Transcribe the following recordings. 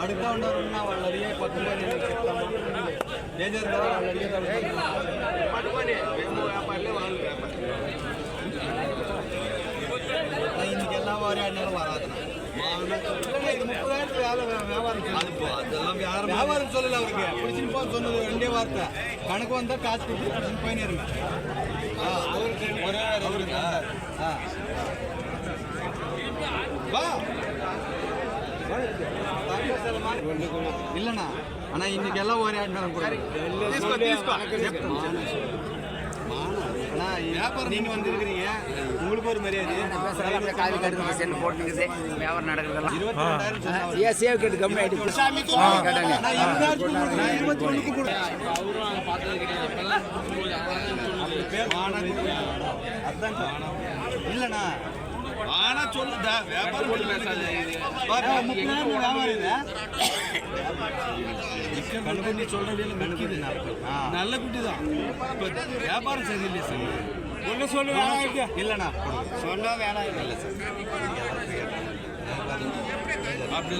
అడుగుతా ఉన్నారు ఉన్న వాళ్ళు అడిగే పక్కన నేను చెప్తాను ఏం చేస్తారు వాళ్ళు అడిగేది పట్టుకొని మేము వ్యాపారులే వాళ్ళు இன்னைக்கெல்லாம் வாரியாடினால வராதுண்ணா இது முப்பதாயிரத்து வேலை வியாபாரம் அதெல்லாம் வியாபாரம் சொல்லல அவருக்கு பிடிச்சின்னு போக சொன்னது ரெண்டே வார்த்தை கணக்கு வந்தா காசு கொடுத்து பிடிச்சின்னு போயினே இருங்க ஆ, அவருக்கு ஒரே அவருக்கு ஆ வா இல்லண்ணா அண்ணா இன்னைக்கு எல்லாம் ஒரே ஆடினாலும் கூட తీసుకో తీసుకో அண்ணா வியாபாரம் நீங்க வந்திருக்கிறீங்க உங்களுக்கு ஒரு மரியாதை அப்படியே காவி கட்டுறது செல்லு போட்டுக்குது வியாபாரம் நடக்கிறதெல்லாம் இருபத்தி ரெண்டாயிரம் சொன்னாங்க ஏன் சேவ் கேட்டு கம்மி ஆயிடுச்சு கேட்டாங்க நான் இருபதாயிரத்துக்கு கொடுக்குறேன். நான் இருபத்தி ஒண்ணுக்கு கொடுக்குறேன். அதான் சார். இல்லண்ணா ஆனா சொல்லுடா வியாபாரம் போட்டு பேசாத வியாபாரம் இது? கணக்கு சொல்றது நிக்குது நல்ல குட்டி தான். இப்ப வியாபாரம் சரியில்லை சார். ஒண்ணு சொல்லு வேணாம் இல்லண்ணா சொன்னா வேணாம் இல்லை சார். அப்படி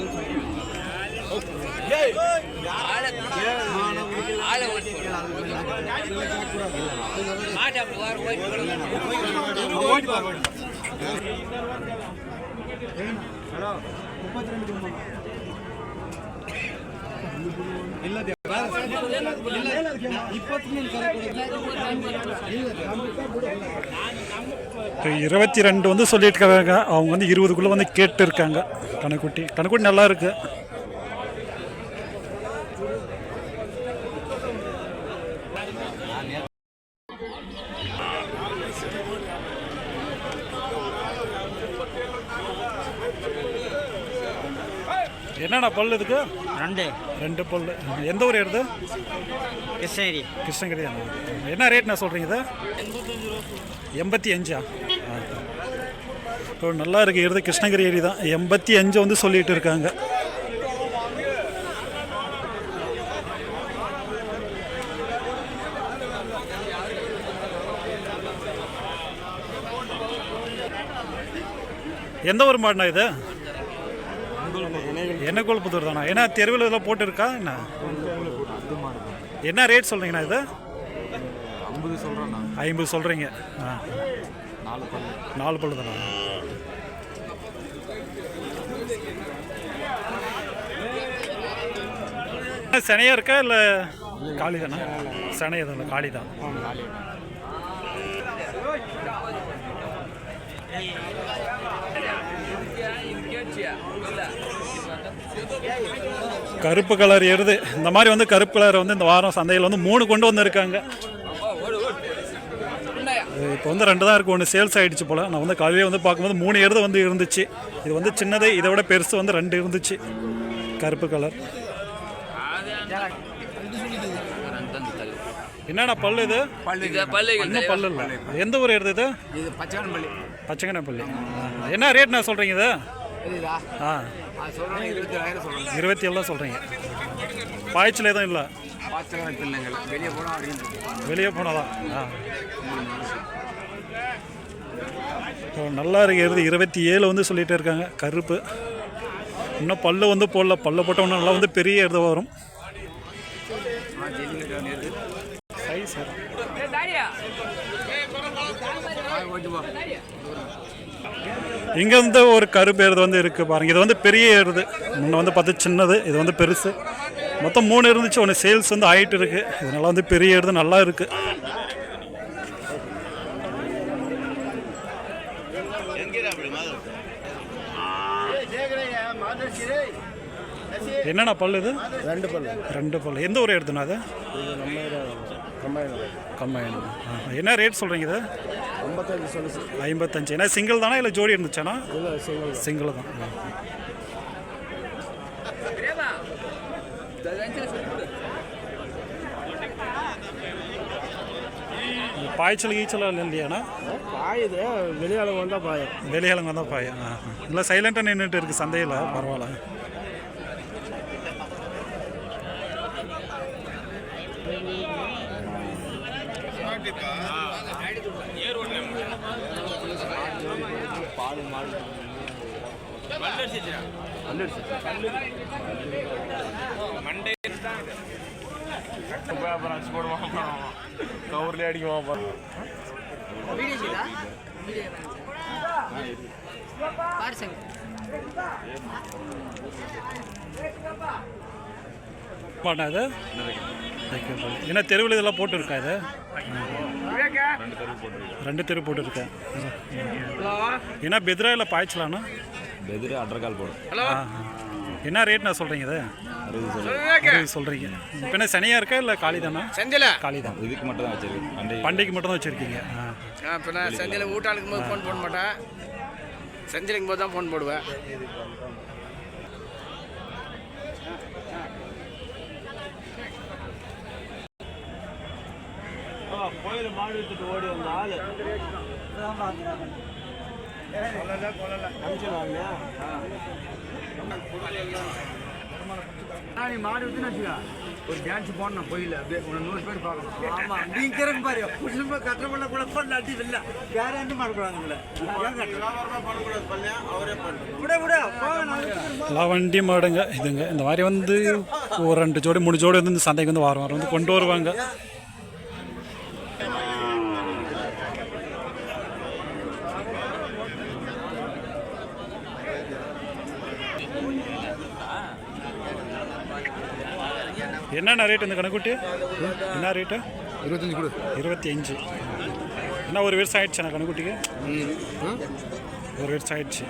இப்போ இருபத்தி ரெண்டு வந்து சொல்லியிருக்காங்க. அவங்க வந்து இருபதுக்குள்ளே வந்து கேட்டு இருக்காங்க கணக்குட்டி. கணக்குட்டி நல்லா இருக்கு. என்னண்ணா பல் இதுக்கு? ரெண்டு. ரெண்டு பல் எந்த ஊர் எடுது கிருஷ்ணகிரி. கிருஷ்ணகிரி என்ன ரேட்ண்ணா சொல்கிறீங்க இது? எண்பத்தி அஞ்சா. இப்போ நல்லா இருக்கு. எடுத்து கிருஷ்ணகிரி ஏரி தான். எண்பத்தி அஞ்சு வந்து சொல்லிட்டு இருக்காங்க. எந்த ஒரு மாடுண்ணா இது? என்ன கொழுப்புத்தூர் தானா? ஏன்னா தெருவில் இதெல்லாம் போட்டுருக்கா? என்ன? என்ன ரேட் சொல்கிறீங்கண்ணா இது? ஐம்பது சொல்றேண்ணா. ஐம்பது சொல்கிறீங்க ஆ. நாலு பல்லு. நாலு பல்லு தானா? சனையா இருக்கா இல்லை காளி தானே? சனையா தானே. காளி தான் கருப்பு கலர் எருது. இந்த மாதிரி வந்து கருப்பு கலர் வந்து இந்த வாரம் சந்தையில் வந்து மூணு கொண்டு வந்திருக்காங்க. இப்போ வந்து ரெண்டு தான் இருக்குது ஒன்று சேல்ஸ் ஆகிடுச்சு போல். நான் வந்து காலையிலே வந்து பார்க்கும்போது மூணு எருது வந்து இருந்துச்சு. இது வந்து சின்னது இதை விட பெருசு வந்து ரெண்டு இருந்துச்சு. கருப்பு கலர். என்னண்ணா பல்லு இது? இன்னும் பல்லு இல்லை? எந்த ஊர் எருது இது? இது பச்சைவன் பள்ளி பச்சைங்கண்ணா பள்ளி என்ன ரேட்ண்ணா சொல்கிறீங்க இது? ஆ. இருபத்தி ஏழு தான் சொல்கிறீங்க பாய்ச்சல் எதுவும் இல்லை. வெளியே போனால்? வெளியே போனாதான் ஆ. இப்போ நல்லா இருக்கிறது. இருபத்தி ஏழு வந்து சொல்லிகிட்டே இருக்காங்க. கருப்பு. இன்னும் பல்லு வந்து போடல. பல்லு போட்டோம்னா நல்லா வந்து பெரிய இது வரும். இங்கே வந்து ஒரு கருப்பு எருது வந்து இருக்குது பாருங்க. இது வந்து பெரிய எருது முன்ன வந்து பார்த்து சின்னது இது வந்து பெருசு. மொத்தம் மூணு இருந்துச்சு ஒன்று சேல்ஸ் வந்து ஆயிட்டு இருக்கு. இதனால வந்து பெரிய எருது நல்லா இருக்கு. என்னண்ணா பல்லு இது? ரெண்டு பல்லு. ரெண்டு பல்லு. எந்த ஊர் எடுத்துனா அது? இது நம்ம கம்பாயின் கம்மாயினா என்ன ரேட் சொல்கிறீங்க இது? ஐம்பத்தஞ்சு சொல்லுச்சு. ஐம்பத்தஞ்சு. ஏன்னா சிங்கிள் தானா? இல்லை ஜோடி இருந்துச்சானா இல்லை சிங்கிள் சிங்கிள் தான். பாய்ச்சல் கீச்சல் இல்லையாண்ணா? பாயுது. வெளியாளம் வந்தால் பாயும். வெளியாளுங்க தான் பாயம். இல்லை சைலண்டாக நின்றுட்டு இருக்கு சந்தையில். பரவாயில்ல. சார் மாட்டா இது என்ன தெருவில் இதெல்லாம் போட்டு இருக்கா இது? ரெண்டு தெரு போட்டு இருக்கேன் என்ன பெத்ரா இல்லை பாய்ச்சலாண்ணா? பெதிரி அட்ரகால் போடும். என்ன ரேட் நான் சொல்கிறீங்க இது? அறுபது சொல்கிறீங்க இப்போ என்ன சனியாக இருக்கா இல்லை காலி தானா? செந்தில காலி தான் இதுக்கு மட்டும் தான் வச்சிருக்கு அண்டை பண்டிகைக்கு மட்டும் தான் வச்சுருக்கீங்க. இப்போ நான் செந்தில ஊட்டாளுக்கும் போது ஃபோன் போட மாட்டேன். செந்திலுக்கும் போது தான் ஃபோன் போடுவேன். கோயில் மாடு வித்துட்டு ஓடி வந்த ஆளு. நீ மாடு வித்துன்னு ஒரு டான்ஸ் போடணும் கோயிலில் அப்படியே ஒரு நூறு பேர் பார்க்கணும் ஆமா நீங்க கிரங்க பாரு புஷ்ப கட்ட பண்ண கூட பண்ண அடி இல்ல வேற எந்த பண்ணக்கூடாது வண்டி மாடுங்க இதுங்க. இந்த மாதிரி வந்து ஒரு ரெண்டு ஜோடி மூணு ஜோடி வந்து இந்த சந்தைக்கு வந்து வாரம் வாரம் வந்து கொண்டு வருவாங்க. என்னென்ன ரேட் இந்த கணக்குட்டி? என்ன ரேட்டு இருபத்தஞ்சு கொடு. இருபத்தி அஞ்சு என்ன ஒரு வருஷம் ஆயிடுச்சு நான் கணக்குட்டிக்கு? ஒரு வருஷம் ஆயிடுச்சு.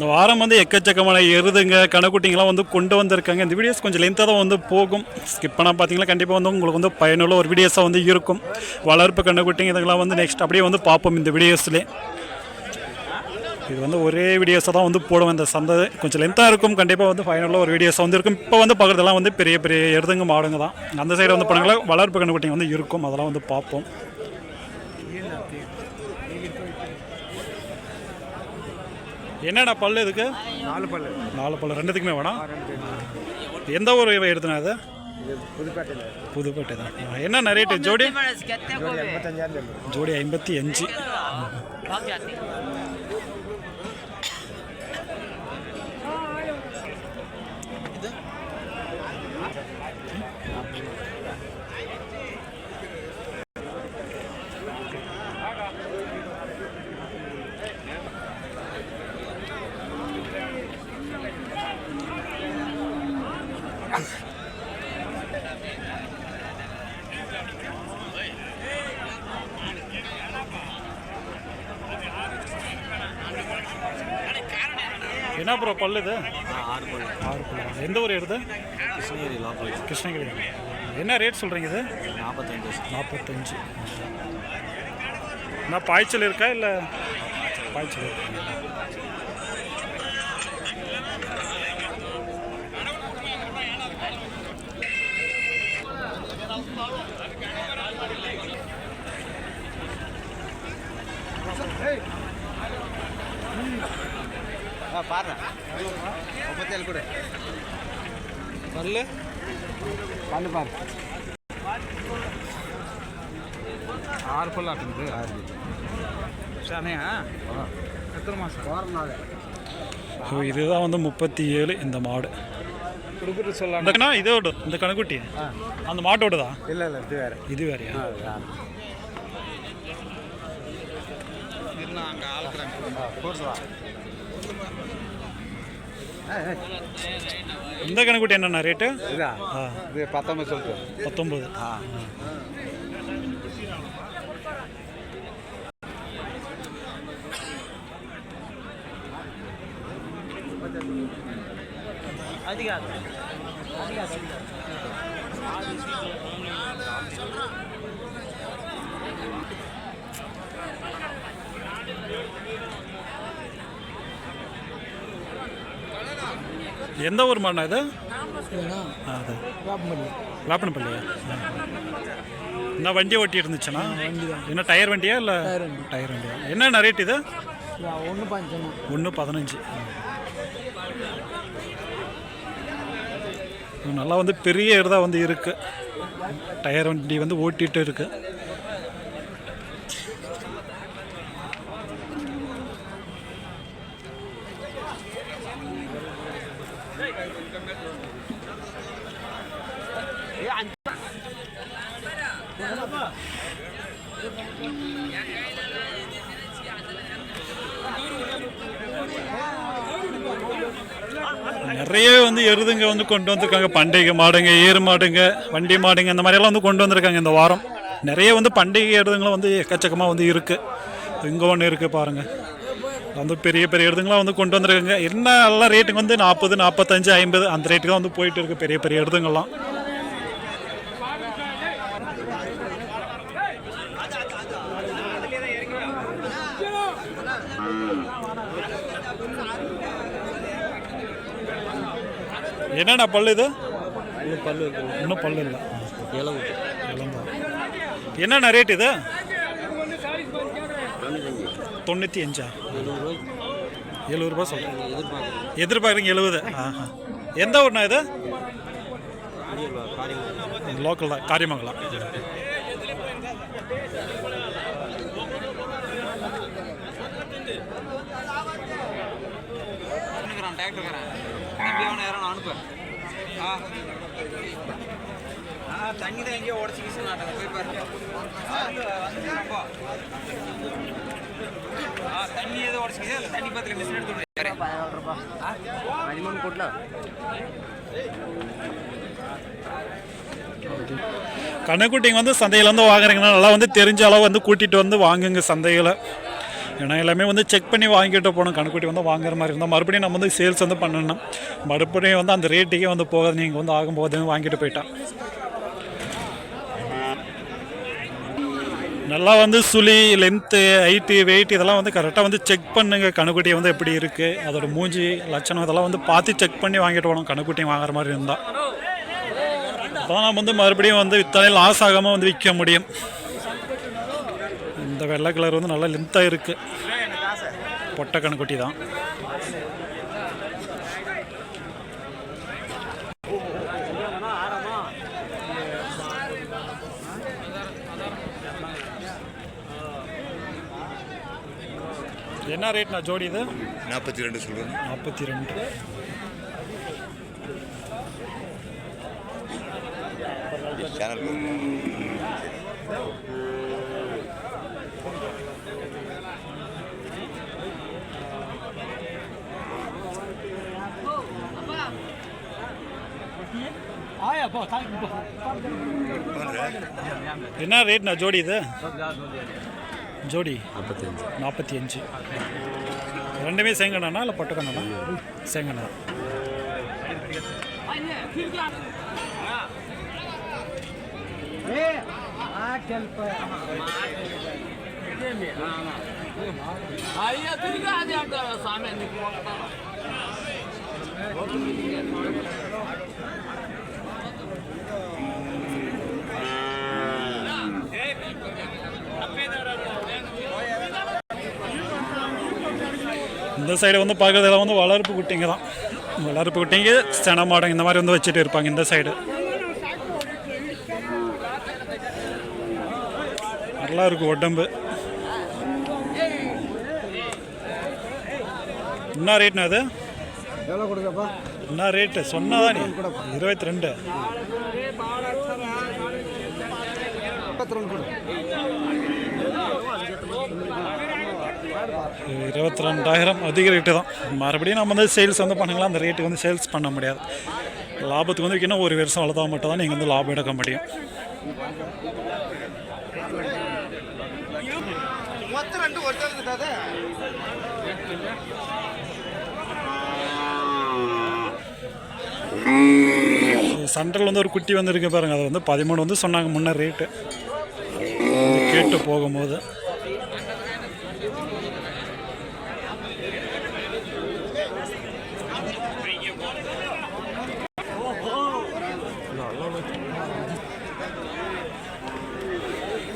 இந்த வாரம் வந்து எக்கச்சக்கமான எருதுங்க கணக்குட்டிங்கெல்லாம் வந்து கொண்டு வந்திருக்காங்க. இந்த வீடியோஸ் கொஞ்சம் லென்த்தாக தான் வந்து போகும். ஸ்கிப் பண்ணால் பார்த்தீங்கன்னா கண்டிப்பாக வந்து உங்களுக்கு வந்து பயனுள்ள ஒரு வீடியோஸாக வந்து இருக்கும். வளர்ப்பு கண்ணுக்குட்டிங்க இதெல்லாம் வந்து நெக்ஸ்ட் அப்படியே வந்து பார்ப்போம் இந்த வீடியோஸ்லேயே. இது வந்து ஒரே வீடியோஸாக தான் வந்து போடுவேன் இந்த சந்தை கொஞ்சம் லென்த்தாக இருக்கும். கண்டிப்பாக வந்து ஃபைனலாக ஒரு வீடியோஸாக வந்து இருக்கும். இப்போ வந்து பார்க்குறதெல்லாம் வந்து பெரிய பெரிய எருதுங்க மாடுங்க தான். அந்த சைடு வந்து போனாங்களா வளர்ப்பு கண்ணுக்குட்டிங்க வந்து இருக்கும். அதெல்லாம் வந்து பார்ப்போம். என்னடா பல்லு இதுக்கு? நாலு பல்லு. நாலு பல்லு. ரெண்டுத்துக்குமே வேணாம் எந்த ஊர் எடுத்துனா அது புதுப்பேட்டையில். புதுப்பேட்டை தான். என்ன ரேட்டு ஜோடி? ஜோடி ஐம்பத்தி அஞ்சு. என்ன ப்ரோ பல்லு இது? ஆறு பல்லு. ஆறு பல்லு? எந்த ஊர் எடுத்து கிருஷ்ணகிரி லோக்கல் கிருஷ்ணகிரி என்ன ரேட் சொல்கிறீங்க இது? நாற்பத்தஞ்சு நாற்பத்தஞ்சு என்ன பாய்ச்சல் இருக்கா இல்லை? பாய்ச்சல் இருக்கா? பாரு முப்பத்தேழு கூட. பல்லு பல்லு பாரு ஆறு பல்லு ஆட்டுது ஆறு சனையா எத்தனை வாரம் நாள். ஸோ இதுதான் வந்து முப்பத்தி ஏழு இந்த மாடு. கொடுக்குறது சொல்லலாம் இதோட இந்த கணக்குட்டி. அந்த மாட்டோட தான் இல்லை இல்லை இது வேறு. இது வேறையா? அங்கே ஆளுக்குறாங்க இந்த கணக்குட்டி என்னென்ன ரேட்டு இதா? ஆ. இது பத்தொம்பது சொல்லிட்டு. பத்தொம்பது எந்த ஊர் மாடுண்ணா இது? அது. லாப்பனப்பள்ளியா என்ன வண்டி ஓட்டி இருந்துச்சுன்னா? என்ன டயர் வண்டியா இல்லை? டயர் வண்டியா? என்ன ரேட் இது? ஒன்று பஞ்சம் ஒன்று பதினஞ்சு. நல்லா வந்து பெரிய இடதா வந்து இருக்கு. டயர் வண்டி வந்து ஓட்டிட்டு இருக்கு நிறைய வந்து வந்து கொண்டு வந்திருக்காங்க. பண்டிகை மாடுங்க ஏறு மாடுங்க வண்டி மாடுங்க இந்த மாதிரியெல்லாம் வந்து கொண்டு வந்திருக்காங்க இந்த வாரம். நிறைய வந்து பண்டிகை இடங்களும் வந்து எக்கச்சக்கமாக வந்து இருக்குது இங்கே ஒன்று இருக்குது பாருங்கள் வந்து பெரிய பெரிய எருதுங்களாம் வந்து கொண்டு வந்திருக்காங்க. என்ன எல்லாம் ரேட்டுங்க வந்து நாற்பது நாற்பத்தஞ்சு ஐம்பது அந்த ரேட்டுக்கு தான் வந்து போயிட்டு இருக்குது பெரிய பெரிய எருதுங்கள்லாம் என்னண்ணா பல்லு இது? பல்லு இன்னும் பல்லு இல்லை. இளவு. என்னண்ணா ரேட் இது? தொண்ணூற்றி அஞ்சா? எழுபது ரூபா சொல்கிறேன் எதிர்பார்க்குறீங்க எழுபது. ஆஹா. எந்த ஊர்ண்ணா இது? லோக்கல் தான் காரியமங்கலம். டிராக்டர் அனுப்பு. தண்ணி தான் எங்கேயோ உடச்சி வீச நாட்டாங்க. போய் பாருங்க. வந்து வந்துப்பா ஆ தண்ணி ஏதோ உடச்சி வீச அந்த தண்ணி பத்தில் மிஷின் எடுத்து. பதிமூணு கோட்லாம் கண்ணுக்குட்டிங்க வந்து சந்தையில் வந்து வாங்குறீங்கன்னா நல்லா வந்து தெரிஞ்ச அளவு வந்து கூட்டிகிட்டு வந்து வாங்குங்க சந்தையில் ஏன்னா எல்லாமே வந்து செக் பண்ணி வாங்கிட்டு போகணும். கணக்குட்டி வந்து வாங்குற மாதிரி இருந்தால் மறுபடியும் நம்ம வந்து சேல்ஸ் வந்து பண்ணணும். மறுபடியும் வந்து அந்த ரேட்டுக்கே வந்து போகாது. நீங்கள் வந்து ஆகும்போது வாங்கிட்டு போயிட்டா. நல்லா வந்து சுழி லென்த்து ஹைட்டு வெயிட் இதெல்லாம் வந்து கரெக்டாக வந்து செக் பண்ணுங்க. கணுக்குட்டி வந்து எப்படி இருக்குது அதோட மூஞ்சி லட்சணம் இதெல்லாம் வந்து பார்த்து செக் பண்ணி வாங்கிட்டு போகணும். கணுக்குட்டி வாங்குற மாதிரி இருந்தால் அப்போ நம்ம வந்து மறுபடியும் வந்து வித்தாலே லாஸ் ஆகாமல் வந்து விற்க முடியும். இந்த வெள்ளை கலர் வந்து நல்லா லென்த்தாக இருக்குது பொட்டை கணுக்குட்டி தான். என்ன ரேட்ண்ணா ஜோடி இது? நாற்பத்தி ரெண்டு சொல்கிறேன் நாற்பத்தி ரெண்டு. சேனல் என்ன ரேட்ண்ணா ஜோடி இது? ஜோடி. நாற்பத்தஞ்சு நாற்பத்தி அஞ்சு. ரெண்டுமே சேங்கண்ணா இல்லை பொட்டக்கண்ணா செங்கண்ணா. இந்த சைடு வந்து பார்க்குறதுல வந்து வளர்ப்பு குட்டிங்க தான். வளர்ப்பு குட்டிங்க சென மாடம் இந்த மாதிரி வந்து வச்சுட்டு இருப்பாங்க இந்த சைடு நல்லா இருக்கும் உடம்பு. என்ன ரேட்னா அது? என்ன ரேட்டு சொன்னதான் நீ. இருபத்தி ரெண்டு முப்பத்தி ரெண்டு கொடு இருபத்தி ரெண்டாயிரம் அதிக ரேட்டு தான். மறுபடியும் நம்ம வந்து சேல்ஸ் வந்து பண்ணுங்களா அந்த ரேட்டுக்கு வந்து சேல்ஸ் பண்ண முடியாது. லாபத்துக்கு வந்து வைக்கணும் ஒரு வருஷம் வளர்த்தா மட்டும் தான் நீங்கள் வந்து லாபம் எடுக்க முடியும். சென்ட்ரல் வந்து ஒரு குட்டி வந்திருக்கு பாருங்க. அது வந்து பதிமூணு வந்து சொன்னாங்க முன்ன ரேட்டு கேட்டு போகும்போது.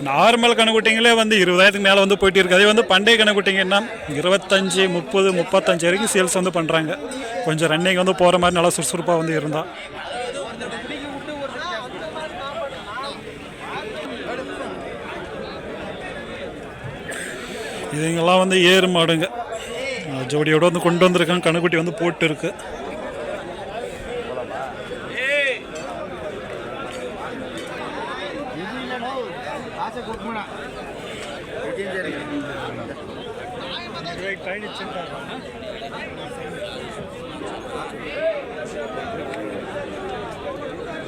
நார்மல் கணக்குட்டிங்களே வந்து இருபதாயிரத்துக்கு மேலே வந்து போயிட்டு இருக்குது அதே வந்து பண்டைய கணக்குட்டிங்கன்னா இருபத்தஞ்சி முப்பது முப்பத்தஞ்சு வரைக்கும் சேல்ஸ் வந்து பண்ணுறாங்க கொஞ்சம் ரன்னிங் வந்து போகிற மாதிரி நல்லா சுறுசுறுப்பாக வந்து இருந்தால் இதுங்கெல்லாம் வந்து ஏறு மாடுங்க. ஜோடியோடு வந்து கொண்டு வந்திருக்காங்க கணக்குட்டி வந்து போட்டு இருக்கு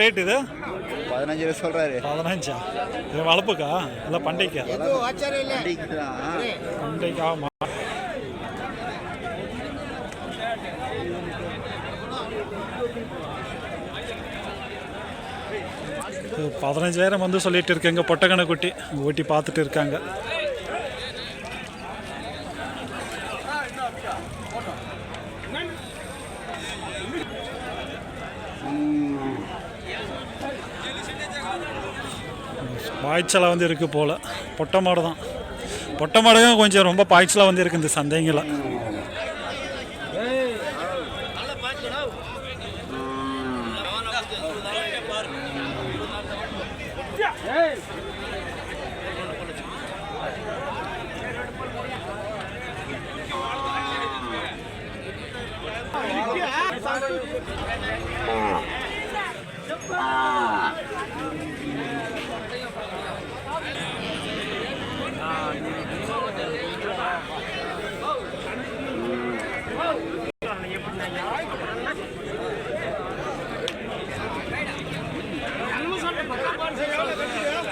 ரேட் இது? பதினஞ்சு சொல்றாரு. பதினஞ்சா? இது வளர்ப்புக்கா? இல்லை பண்டைக்கா பண்டைக்கா ஆமா பதினஞ்சாயிரம் வந்து சொல்லிட்டு இருக்காங்க பொட்டக்கணை குட்டி. ஓட்டி பார்த்துட்டு இருக்காங்க. பாய்ச்சலாக வந்து இருக்குது போல். பொட்டை மாடு தான். பொட்டை மாடுங்க கொஞ்சம் ரொம்ப பாய்ச்சலாக வந்து இருக்குது இந்த சந்தைங்கள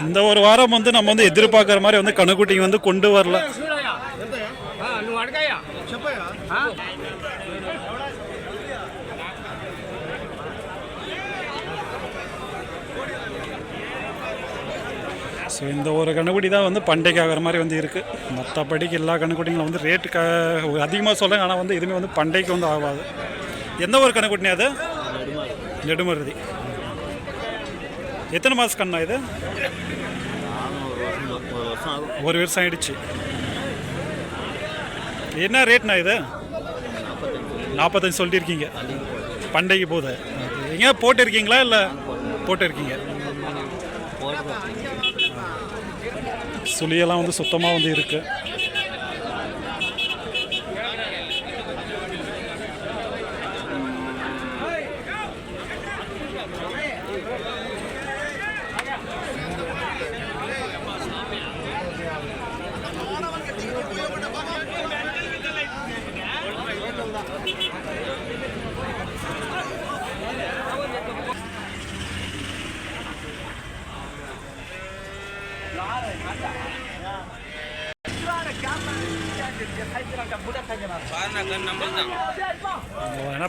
இந்த ஒரு வாரம் வந்து நம்ம வந்து எதிர்பார்க்குற மாதிரி வந்து கணுக்குட்டிங்க வந்து கொண்டு வரல. ஸோ இந்த ஒரு கண்ணுக்குடி தான் வந்து பண்டைக்கு ஆகிற மாதிரி வந்து இருக்குது மற்றபடிக்கு எல்லா கண்ணுக்குட்டிங்களும் வந்து ரேட்டு க அதிகமாக சொல்லுங்க ஆனால் வந்து எதுவுமே வந்து பண்டைக்கு வந்து ஆகாது. எந்த ஒரு கண்ணுக்குட்டினே அது நெடுமருதி. எத்தனை மாதம் கண்ணா இது? ஒரு வருஷம் ஆயிடுச்சு. என்ன ரேட்ண்ணா இது? நாற்பத்தஞ்சு சொல்லியிருக்கீங்க. பண்டைக்கு போகுது. எங்கேயா போட்டிருக்கீங்களா இல்லை? போட்டு சுழியெல்லாம் வந்து சுத்தமாக வந்து இருக்குது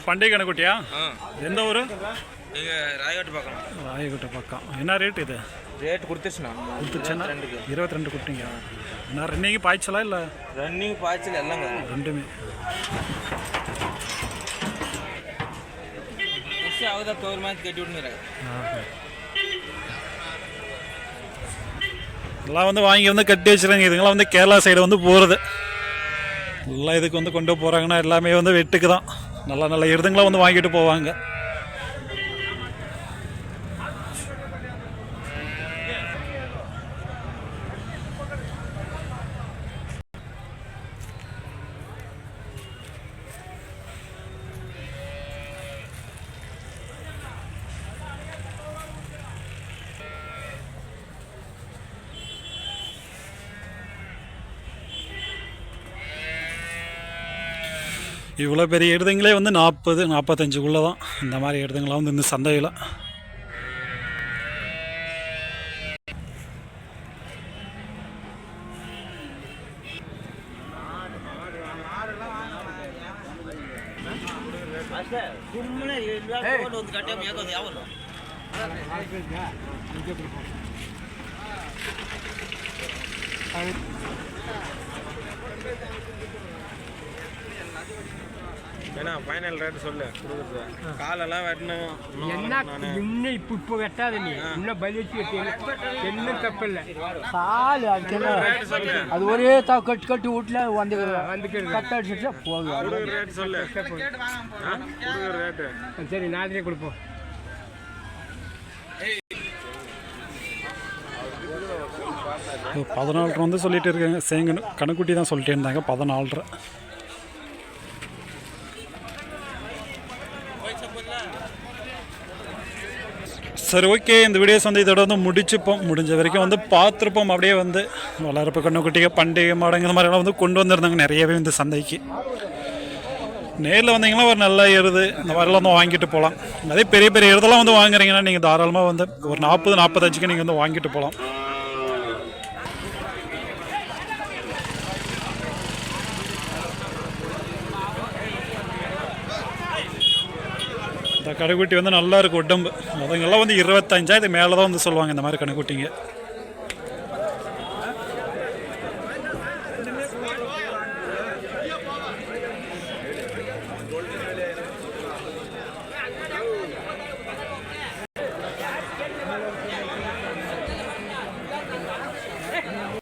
பண்டிகை கணக்குட்டியா எந்த ஊர்? ராயகட்டு பக்கம் ராயகட்டு பக்கம் என்ன ரேட் இது? ரேட் கொடுத்துச்சுண்ணா கொடுத்துச்சுன்னா இருபத்தி ரெண்டு கொடுத்தீங்க. நான் ரன்னிங் பாய்ச்சலா இல்லை? ரன்னிங் பாய்ச்சல் எல்லாங்க ரெண்டுமே. ஆகுதா தோறு மாதிரி கட்டி எல்லாம் வந்து வாங்கி வந்து கட்டி வச்சுருங்க. இதுங்களாம் வந்து கேரளா சைடு வந்து போகிறது எல்லாம் இதுக்கு வந்து கொண்டு போகிறாங்கன்னா எல்லாமே வந்து வெட்டுக்கு தான். நல்ல நல்ல எருதுங்களாம் வந்து வாங்கிட்டு போவாங்க. இவ்வளோ பெரிய எருதுங்களே வந்து நாற்பது நாற்பத்தஞ்சுக்குள்ளே தான் இந்த மாதிரி எருதுங்களாம் வந்து இந்த சந்தையில். இப்போ இப்போ வெட்டாத நீ. இன்னும் வெட்டி என்ன? தப்பு இல்லை சாலு அதுக்கு அது ஒரே தா கட்டு கட்டு வீட்டில் வந்து வந்து கட்ட அடிச்சுட்டு ரேட்டு சரி நாளைக்கே கொடுப்போம். பதினாலரை வந்து சொல்லிட்டு இருக்காங்க சேங்க கணக்குட்டி தான் சொல்லிட்டே இருந்தாங்க பதினாலரை. சரி ஓகே இந்த வீடியோஸ் வந்து இதோட வந்து முடிச்சுப்போம். முடிஞ்ச வரைக்கும் வந்து பார்த்துருப்போம். அப்படியே வந்து வளர்ப்பு கண்ணுக்குட்டிங்க பண்டிகை மாடங்க இந்த மாதிரிலாம் வந்து கொண்டு வந்திருந்தாங்க நிறையவே வந்து சந்தைக்கு. நேரில் வந்தீங்கன்னா ஒரு நல்ல எருது இந்த மாதிரிலாம் வந்து வாங்கிட்டு போகலாம். அதே பெரிய பெரிய எருதெல்லாம் வந்து வாங்குறீங்கன்னா நீங்கள் தாராளமாக வந்து ஒரு நாற்பது நாற்பத்தஞ்சுக்கு நீங்கள் வந்து வாங்கிட்டு போகலாம். இந்த கடைக்குட்டி வந்து நல்லா இருக்கு உடம்பு. அதுங்கெல்லாம் வந்து இருபத்தஞ்சாயிரத்துக்கு மேலே தான் வந்து சொல்லுவாங்க இந்த மாதிரி கடைக்குட்டிங்க.